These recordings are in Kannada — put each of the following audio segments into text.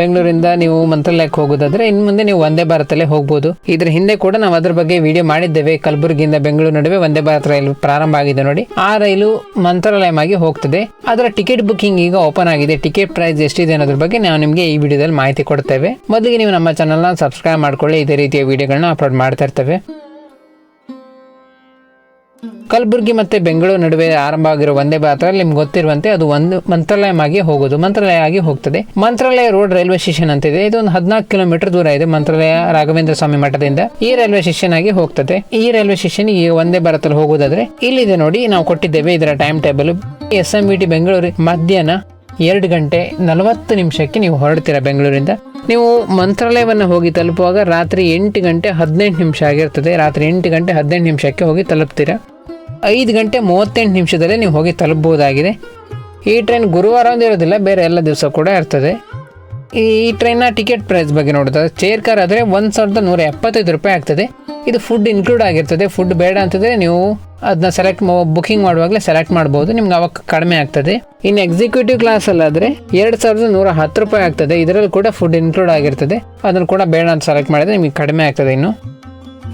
ಬೆಂಗಳೂರಿಂದ ನೀವು ಮಂತ್ರಾಲಯಕ್ಕೆ ಹೋಗೋದಾದ್ರೆ ಇನ್ನು ಮುಂದೆ ನೀವು ವಂದೇ ಭಾರತಲ್ಲೇ ಹೋಗ್ಬೋದು. ಇದ್ರ ಹಿಂದೆ ಕೂಡ ನಾವು ಅದ್ರ ಬಗ್ಗೆ ವಿಡಿಯೋ ಮಾಡಿದ್ದೇವೆ. ಕಲಬುರಗಿಯಿಂದ ಬೆಂಗಳೂರು ನಡುವೆ ವಂದೇ ಭಾರತ್ ರೈಲು ಪ್ರಾರಂಭ ಆಗಿದೆ ನೋಡಿ. ಆ ರೈಲು ಮಂತ್ರಾಲಯವಾಗಿ ಹೋಗ್ತದೆ. ಅದರ ಟಿಕೆಟ್ ಬುಕ್ಕಿಂಗ್ ಈಗ ಓಪನ್ ಆಗಿದೆ. ಟಿಕೆಟ್ ಪ್ರೈಸ್ ಎಷ್ಟಿದೆ ಅನ್ನೋದ್ರ ಬಗ್ಗೆ ನಾವು ನಿಮಗೆ ಈ ವಿಡಿಯೋದಲ್ಲಿ ಮಾಹಿತಿ ಕೊಡ್ತೇವೆ. ಮೊದಲಿಗೆ ನೀವು ನಮ್ಮ ಚಾನಲ್ನ ಸಬ್ಸ್ಕ್ರೈಬ್ ಮಾಡ್ಕೊಳ್ಳಿ. ಇದೇ ರೀತಿಯ ವಿಡಿಯೋಗಳನ್ನ ಅಪ್ಲೋಡ್ ಮಾಡ್ತಾ ಇರ್ತೇವೆ. ಕಲಬುರಗಿ ಮತ್ತೆ ಬೆಂಗಳೂರು ನಡುವೆ ಆರಂಭ ಆಗಿರೋ ಒಂದೇ ಭಾರತ ನಿಮ್ಗೆ ಗೊತ್ತಿರುವಂತೆ ಅದು ಒಂದು ಮಂತ್ರಾಲಯವಾಗಿ ಹೋಗೋದು. ಮಂತ್ರಾಲಯ ಆಗಿ ಹೋಗ್ತದೆ. ಮಂತ್ರಾಲಯ ರೋಡ್ ರೈಲ್ವೆ ಸ್ಟೇಷನ್ ಅಂತ ಇದೆ ಇದು ಒಂದು ಹದಿನಾಲ್ಕು ಕಿಲೋಮೀಟರ್ ದೂರ ಇದೆ ಮಂತ್ರಾಲಯ ರಾಘವೇಂದ್ರ ಸ್ವಾಮಿ ಮಠದಿಂದ. ಈ ರೈಲ್ವೆ ಸ್ಟೇಷನ್ ಆಗಿ ಹೋಗ್ತದೆ. ಈ ರೈಲ್ವೆ ಸ್ಟೇಷನ್ ಈ ಒಂದೇ ಭಾರತದಲ್ಲಿ ಹೋಗೋದಾದ್ರೆ ಇಲ್ಲಿದೆ ನೋಡಿ ನಾವು ಕೊಟ್ಟಿದ್ದೇವೆ ಇದರ time table. S M B T Bengaluru ಮಧ್ಯಾಹ್ನ ಎರಡು ಗಂಟೆ ನಲವತ್ತು ನಿಮಿಷಕ್ಕೆ ನೀವು ಹೊರಡ್ತೀರಾ ಬೆಂಗಳೂರಿಂದ. ನೀವು ಮಂತ್ರಾಲಯವನ್ನು ಹೋಗಿ ತಲುಪುವಾಗ ರಾತ್ರಿ ಎಂಟು ಗಂಟೆ ಹದಿನೆಂಟು ನಿಮಿಷ ಆಗಿರ್ತದೆ. ರಾತ್ರಿ ಎಂಟು ಗಂಟೆ ಹದಿನೆಂಟು ನಿಮಿಷಕ್ಕೆ ಹೋಗಿ ತಲುಪ್ತೀರಾ. ಐದು ಗಂಟೆ ಮೂವತ್ತೆಂಟು ನಿಮಿಷದಲ್ಲೇ ನೀವು ಹೋಗಿ ತಲುಪಬಹುದಾಗಿದೆ. ಈ ಟ್ರೈನ್ ಗುರುವಾರ ಒಂದು ಇರೋದಿಲ್ಲ, ಬೇರೆ ಎಲ್ಲ ದಿವಸ ಕೂಡ ಇರ್ತದೆ. ಈ ಟ್ರೈನ್ನ ಟಿಕೆಟ್ ಪ್ರೈಸ್ ಬಗ್ಗೆ ನೋಡಿದ್ರೆ ಚೇರ್ ಕಾರ್ ಆದರೆ ಒಂದು ಸಾವಿರದ ನೂರ ಎಪ್ಪತ್ತೈದು ರೂಪಾಯಿ ಆಗ್ತದೆ. ಇದು ಫುಡ್ ಇನ್ಕ್ಲೂಡ್ ಆಗಿರ್ತದೆ ಫುಡ್ ಬೇಡ ಅಂತಂದರೆ ನೀವು ಅದನ್ನ ಸೆಲೆಕ್ಟ್ ಬುಕ್ಕಿಂಗ್ ಮಾಡುವಾಗಲೇ ಸೆಲೆಕ್ಟ್ ಮಾಡ್ಬೋದು, ನಿಮ್ಗೆ ಅವಾಗ ಕಡಿಮೆ ಆಗ್ತದೆ. ಇನ್ನು ಎಕ್ಸಿಕ್ಯೂಟಿವ್ ಕ್ಲಾಸಲ್ಲಾದರೆ ಎರಡು ಸಾವಿರದ ನೂರ ಹತ್ತು ರೂಪಾಯಿ ಆಗ್ತದೆ, ಇದರಲ್ಲಿ ಕೂಡ ಫುಡ್ ಇನ್ಕ್ಲೂಡ್ ಆಗಿರ್ತದೆ. ಅದನ್ನು ಕೂಡ ಬೇಡ ಅಂತ ಸೆಲೆಕ್ಟ್ ಮಾಡಿದರೆ ನಿಮಗೆ ಕಡಿಮೆ ಆಗ್ತದೆ ಇನ್ನು.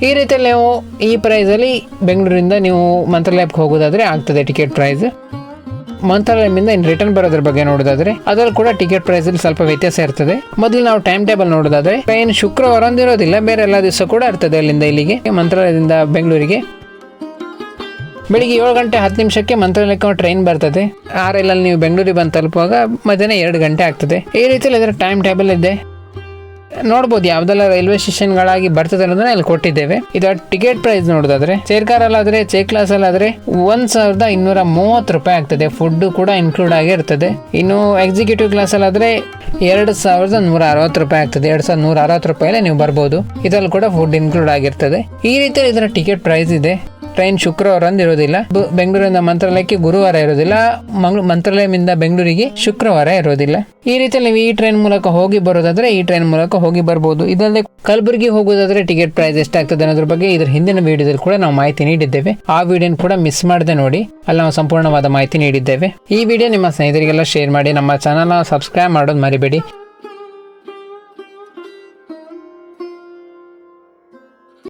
ಈ ರೀತಿಯಲ್ಲಿ ನೀವು ಈ ಪ್ರೈಸಲ್ಲಿ ಬೆಂಗಳೂರಿಂದ ನೀವು ಮಂತ್ರಾಲಯಕ್ಕೆ ಹೋಗೋದಾದರೆ ಆಗ್ತದೆ ಟಿಕೆಟ್ ಪ್ರೈಸ್ ಮಂತ್ರಾಲಯದಿಂದ ಇನ್ನು ರಿಟರ್ನ್ ಬರೋದ್ರ ಬಗ್ಗೆ ನೋಡೋದಾದರೆ, ಅದರಲ್ಲಿ ಕೂಡ ಟಿಕೆಟ್ ಪ್ರೈಸ್ ಅಲ್ಲಿ ಸ್ವಲ್ಪ ವ್ಯತ್ಯಾಸ ಇರ್ತದೆ. ಮೊದಲು ನಾವು ಟೈಮ್ ಟೇಬಲ್ ನೋಡೋದಾದರೆ ಟ್ರೈನ್ ಶುಕ್ರವಾರ ಒಂದು ಇರೋದಿಲ್ಲ, ಬೇರೆ ಎಲ್ಲ ದಿವಸ ಕೂಡ ಇರ್ತದೆ ಅಲ್ಲಿಂದ ಇಲ್ಲಿಗೆ. ಮಂತ್ರಾಲಯದಿಂದ ಬೆಂಗಳೂರಿಗೆ. ಬೆಳಿಗ್ಗೆ ಏಳು ಗಂಟೆ ಹತ್ತು ನಿಮಿಷಕ್ಕೆ ಮಂತ್ರಾಲಯಕ್ಕೆ ಟ್ರೈನ್ ಬರ್ತದೆ. ಆ ರೈಲಲ್ಲಿ ನೀವು ಬೆಂಗಳೂರಿಗೆ ಬಂದು ತಲುಪುವಾಗ ಮಧ್ಯಾಹ್ನ ಎರಡು ಗಂಟೆ ಆಗ್ತದೆ. ಈ ರೀತಿಯಲ್ಲಿ ಇದರ ಟೈಮ್ ಟೇಬಲ್ ಇದೆ. ನೋಡ್ಬೋದು ಯಾವ್ದೆಲ್ಲ ರೈಲ್ವೆ ಸ್ಟೇಷನ್ಗಳಾಗಿ ಬರ್ತದೆ ಅನ್ನೋದನ್ನ ಇಲ್ಲಿ ಕೊಟ್ಟಿದ್ದೇವೆ. ಇದರ ಟಿಕೆಟ್ ಪ್ರೈಸ್ ನೋಡೋದಾದ್ರೆ ಚೇರ್ ಕಾರ್ ಅಲ್ಲಾದ್ರೆ ಚೇ ಕ್ಲಾಸ್ ಅಲ್ಲಾದ್ರೆ ಒಂದ್ ಸಾವಿರದ ಇನ್ನೂರ ಮೂವತ್ತು ರೂಪಾಯಿ ಆಗ್ತದೆ. ಫುಡ್ ಕೂಡ ಇನ್ಕ್ಲೂಡ್ ಆಗಿರ್ತದೆ ಇನ್ನು ಎಕ್ಸಿಕ್ಯೂಟಿವ್ ಕ್ಲಾಸ್ ಅಲ್ಲಾದ್ರೆ ಎರಡು ಸಾವಿರದ ನೂರ ಅರವತ್ತು ರೂಪಾಯಿ ಆಗ್ತದೆ. ಎರಡು ಸಾವಿರದ ನೂರ ಅರವತ್ತು ರೂಪಾಯಿ ನೀವು ಬರ್ಬೋದು. ಇದರಲ್ಲಿ ಕೂಡ ಫುಡ್ ಇನ್ಕ್ಲೂಡ್ ಆಗಿರ್ತದೆ. ಈ ರೀತಿ ಇದರ ಟಿಕೆಟ್ ಪ್ರೈಸ್ ಇದೆ. ಟ್ರೈನ್ ಶುಕ್ರವಾರ ಒಂದು ಇರೋದಿಲ್ಲ ಬೆಂಗಳೂರಿಂದ ಮಂತ್ರಾಲಯಕ್ಕೆ ಗುರುವಾರ ಇರೋದಿಲ್ಲ. ಮಂತ್ರಾಲಯದಿಂದ ಬೆಂಗಳೂರಿಗೆ ಶುಕ್ರವಾರ ಇರೋದಿಲ್ಲ. ಈ ರೀತಿಯಲ್ಲಿ ನೀವು ಈ ಟ್ರೈನ್ ಮೂಲಕ ಹೋಗಿ ಬರೋದಾದ್ರೆ ಈ ಟ್ರೈನ್ ಮೂಲಕ ಹೋಗಿ ಬರ್ಬೋದು. ಇದಲ್ಲದೆ ಕಲಬುರಗಿ ಹೋಗೋದಾದ್ರೆ ಟಿಕೆಟ್ ಪ್ರೈಸ್ ಎಷ್ಟಾಗ್ತದೆ ಅನ್ನೋದ್ರ ಬಗ್ಗೆ ಇದರ ಹಿಂದಿನ ವಿಡಿಯೋದಲ್ಲಿ ಕೂಡ ನಾವು ಮಾಹಿತಿ ನೀಡಿದ್ದೇವೆ. ಆ ವಿಡಿಯೋನ ಕೂಡ ಮಿಸ್ ಮಾಡದೆ ನೋಡಿ. ಅಲ್ಲಿ ನಾವು ಸಂಪೂರ್ಣವಾದ ಮಾಹಿತಿ ನೀಡಿದ್ದೇವೆ. ಈ ವಿಡಿಯೋ ನಿಮ್ಮ ಸ್ನೇಹಿತರಿಗೆಲ್ಲ ಶೇರ್ ಮಾಡಿ. ನಮ್ಮ ಚಾನಲ್ನ ಸಬ್ಸ್ಕ್ರೈಬ್ ಮಾಡೋದು ಮರಿಬೇಡಿ.